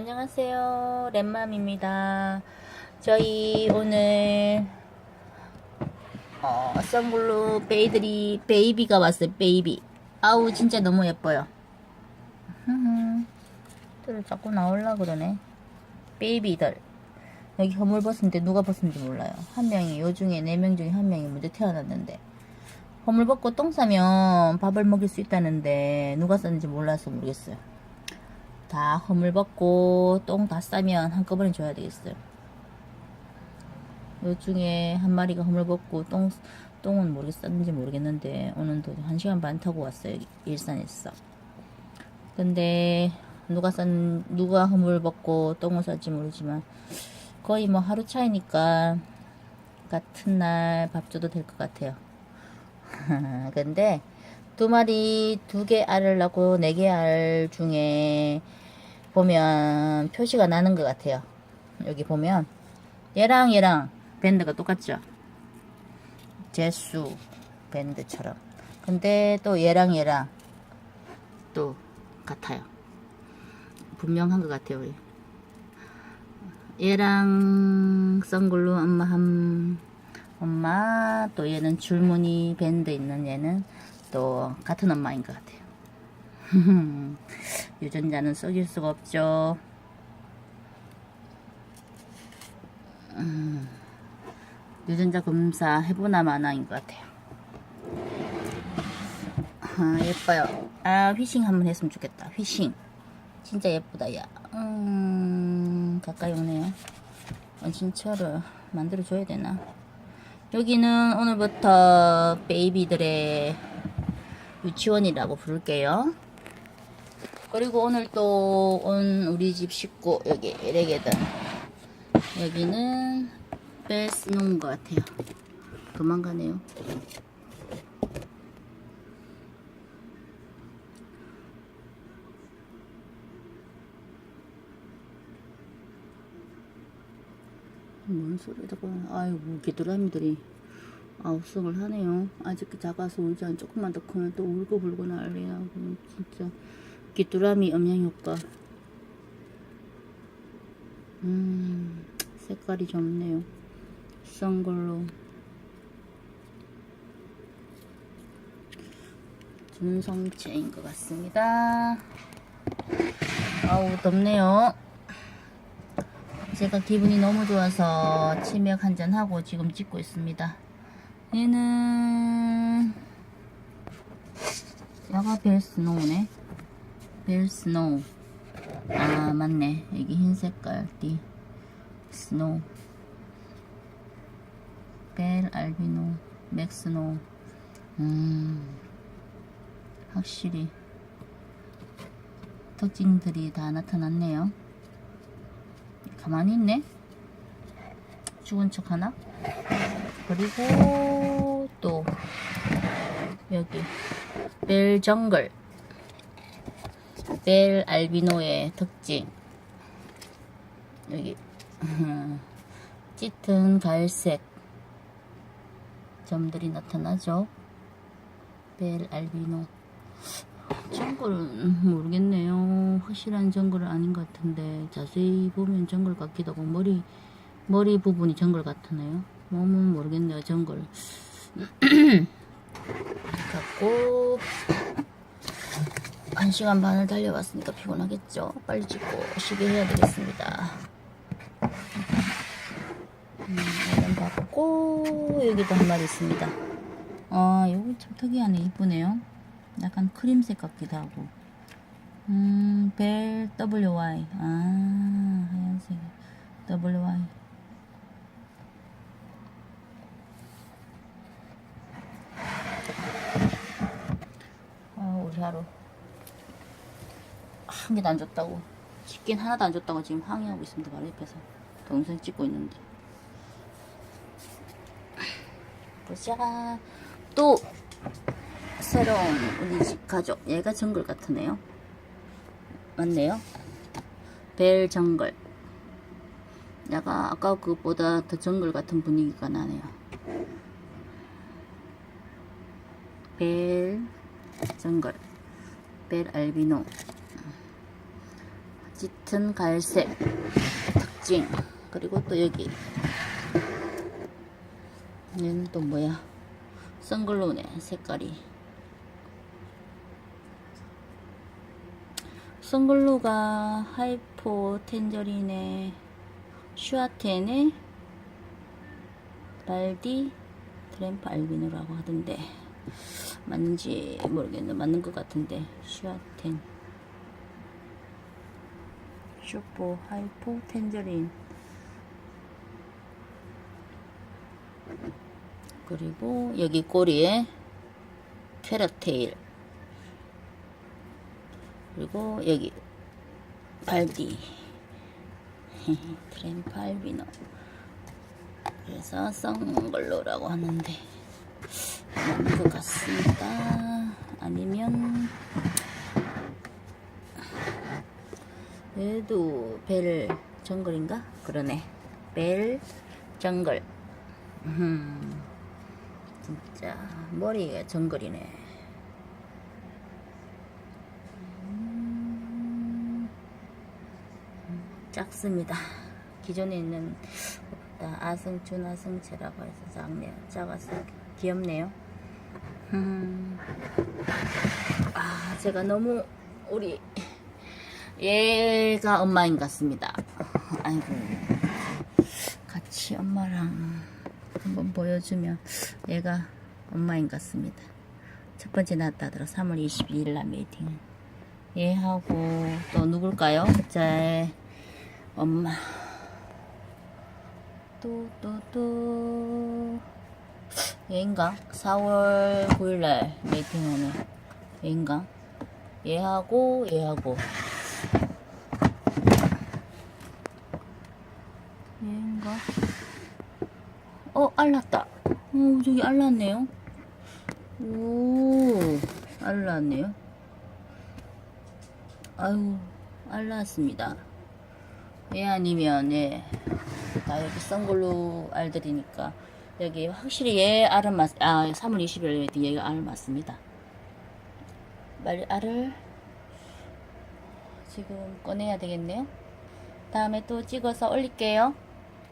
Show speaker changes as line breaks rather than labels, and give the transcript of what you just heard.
안녕하세요. 랩맘입니다. 저희 오늘 어, 선글로 베이들이 베이비가 왔어요. 베이비. 아우 진짜 너무 예뻐요. 들 자꾸 나올라 그러네. 베이비들. 여기 허물 벗은데 누가 벗은지 몰라요. 한 명이 요 중에 네 명 중에 한 명이 먼저 태어났는데 허물 벗고 똥 싸면 밥을 먹일 수 있다는데 누가 쌌는지 몰라서 모르겠어요. 다 허물 벗고 똥 다 싸면 한꺼번에 줘야 되겠어요. 요 중에 한 마리가 허물 벗고 똥 똥은 모르겠었는지 모르겠는데 오늘 도 한 시간 반 타고 왔어요 일산에서. 근데 누가 싼 누가 허물 벗고 똥을 쌀지 모르지만 거의 뭐 하루 차이니까 같은 날 밥 줘도 될 것 같아요. 근데 두 마리 두 개 알을 낳고 네 개 알 중에 보면 표시가 나는 것 같아요. 여기 보면 얘랑 얘랑 밴드가 똑같죠. 제수 밴드처럼. 근데 또 얘랑 얘랑 또 같아요. 분명한 것 같아요, 우리. 얘랑 썬글로 엄마 한 엄마 또 얘는 줄무늬 밴드 있는 얘는 또 같은 엄마인 것 같아요. 유전자는 속일 수가 없죠. 음, 유전자 검사 해보나 마나인 것 같아요. 아, 예뻐요. 아, 휘싱 한번 했으면 좋겠다. 휘싱. 진짜 예쁘다, 야. 음, 가까이 오네요. 원신처를 만들어줘야 되나? 여기는 오늘부터 베이비들의 유치원이라고 부를게요. 그리고 오늘 또 온 우리 집 식구, 여기, 에레게든. 여기는 뺄스놓은 것 같아요. 도망가네요. 뭔 자꾸 아이고 귀뚜라미들이 아우성을 하네요. 아직 작아서 울지 않 조금만 더 크면 또 울고 불고 난리 나고 진짜 귀뚜라미 음향 효과 음 색깔이 좋네요. 썬걸로. 준성체인 것 같습니다. 아우 덥네요. 제가 기분이 너무 좋아서 치맥 한잔 하고 지금 찍고 있습니다. 얘는 야가 벨 스노우네. 벨 스노우. 아 맞네. 여기 흰 색깔 띠. 스노우. 벨 알비노. 맥스노우. 음. 확실히 특징들이 다 나타났네요. 가만히 있네. 죽은 척 하나? 그리고 또 여기 벨 정글 벨 알비노의 특징 여기 짙은 갈색 점들이 나타나죠. 벨 알비노 정글은 모르겠네요. 확실한 정글은 아닌 것 같은데 자세히 보면 정글 같기도 하고 머리 머리 부분이 정글 같으네요. 몸은 모르겠네요. 정글 같고 한 시간 반을 달려왔으니까 피곤하겠죠. 빨리 찍고 쉬게 해야 되겠습니다. 음, 이건 받고 여기도 한 마리 있습니다. 아, 여기 참 특이하네. 이쁘네요. 약간 크림색 같기도 하고. 음, 벨 WY. 아, 하얀색. WY. 아, 우리 하루. 한 개도 안 줬다고. 치킨 하나도 안 줬다고 지금 항의하고 있습니다. 바로 옆에서. 동생 찍고 있는데. 보자. 또 새로운 우리 집 가족 얘가 정글 같으네요 맞네요 벨 정글 얘가 아까 그것보다 더 정글 같은 분위기가 나네요 벨 정글 벨 알비노. 짙은 갈색 특징. 그리고 또 여기. 얘는 또 뭐야? 선글로네 색깔이. 선글로가 하이포 텐저린에 슈아텐에 발디 트램프 알비노라고 하던데 맞는지 모르겠는데 맞는 것 같은데. 슈아텐. 슈퍼 하이포 텐저린. 그리고 여기 꼬리에 캐럿테일. 그리고 여기 발디. 트램프 알비노. 그래서 썬글로라고 하는데 맞는 것 같습니다. 아니면 얘도 벨 정글인가? 그러네. 벨 정글. 음, 진짜 머리가 정글이네. 음, 작습니다. 기존에 있는 아승춘 아승채라고 해서 작네요. 작아서 귀엽네요. 음. 아, 제가 너무 우리 얘가 엄마인 것 같습니다. 아이고, 같이 엄마랑 한번 보여주면 얘가 엄마인 것 같습니다. 첫 번째 낳았다 들어 3월 22일 날 메이팅. 얘하고 또 누굴까요? 제 엄마. 또, 또, 또. 얘인가? 4월 9일날 메이팅하네. 얘인가? 얘하고, 얘하고. 얘인가? 어, 알났다. 오, 저기 알났네요. 오, 알났네요. 아유, 알났습니다. 얘 아니면, 예. 나 여기 썬 걸로 알들이니까. 여기 확실히 얘 알은 맞, 아, 3월 20일 얘가 알을 맞습니다. 빨리 알을 지금 꺼내야 되겠네요. 다음에 또 찍어서 올릴게요.